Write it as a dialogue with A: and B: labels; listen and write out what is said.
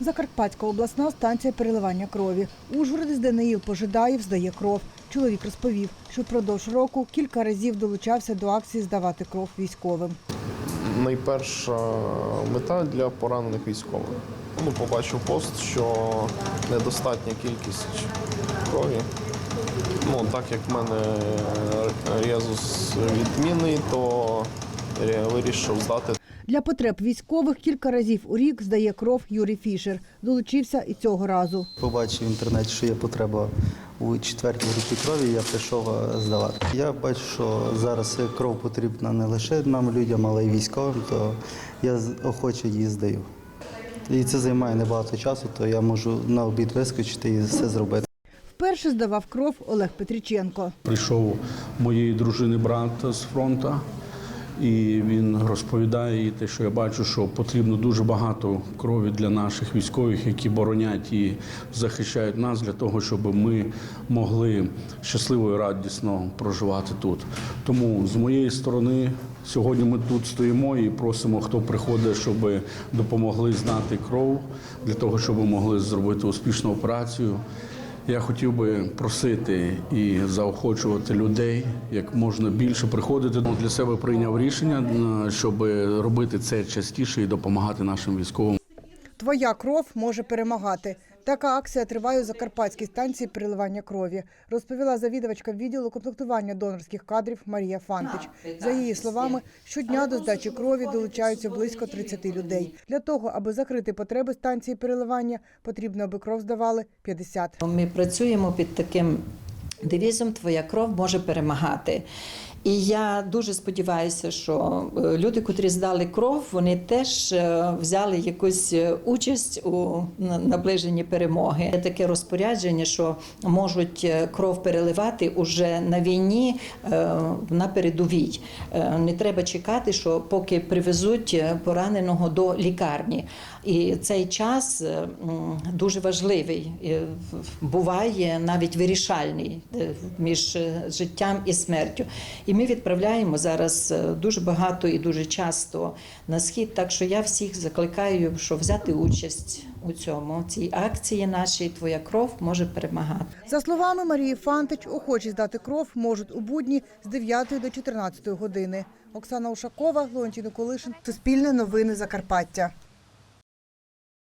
A: Закарпатська обласна станція переливання крові. Ужгородець Даниїл Пожидаєв здає кров. Чоловік розповів, що впродовж року кілька разів долучався до акції здавати кров військовим.
B: найперша мета для поранених військових. Ну, побачив пост, що недостатня кількість крові. Ну, так як в мене резус відмінний, то я вирішив здати.
A: Для потреб військових кілька разів у рік здає кров Юрій Фішер. Долучився і цього разу.
C: Побачив в інтернеті, що є потреба у четвертій групі крові, я прийшов е, здавати. Я бачу, що зараз кров потрібна не лише нам, людям, але й військовим, то я охоче її здаю. І це займає небагато часу, то я можу на обід вискочити і все зробити.
A: Вперше здавав кров Олег Петріченко.
D: Прийшов моєї дружини брат з фронту, і він розповідає їй те, що я бачу, що потрібно дуже багато крові для наших військових, які боронять і захищають нас для того, щоб ми могли щасливо і радісно проживати тут. Тому з моєї сторони сьогодні ми тут стоїмо і просимо, хто приходить, щоб допомогли знати кров для того, щоб могли зробити успішну операцію. Я хотів би просити і заохочувати людей як можна більше приходити. Для себе прийняв рішення, е, щоб робити це частіше і допомагати нашим військовим.
A: Твоя кров може перемагати. Така акція триває у Закарпатській станції переливання крові, розповіла завідувачка відділу комплектування донорських кадрів Марія Фантич. За її словами, щодня до здачі крові долучаються близько 30 людей. Для того, аби закрити потреби станції переливання, потрібно, аби кров здавали 50.
E: Ми працюємо під таким девізом Твоя кров може перемагати. І я дуже сподіваюся, що е, люди, котрі здали кров, вони теж е, взяли якусь е, участь у наближенні перемоги. Є таке розпорядження, що можуть кров переливати уже на війні на передовій. Не треба чекати, що поки привезуть пораненого до лікарні. І цей час дуже важливий, буває навіть вирішальний між життям і смертю. І ми відправляємо зараз е, дуже багато і дуже часто на схід. Так що я всіх закликаю, що взяти участь у цьому цій акції нашій Твоя кров може перемагати.
A: За словами Марії Фантич, охочі здати кров можуть у будні з 9 до 14 години. Оксана Ушакова, Леонтій Николишин, Суспільне новини Закарпаття.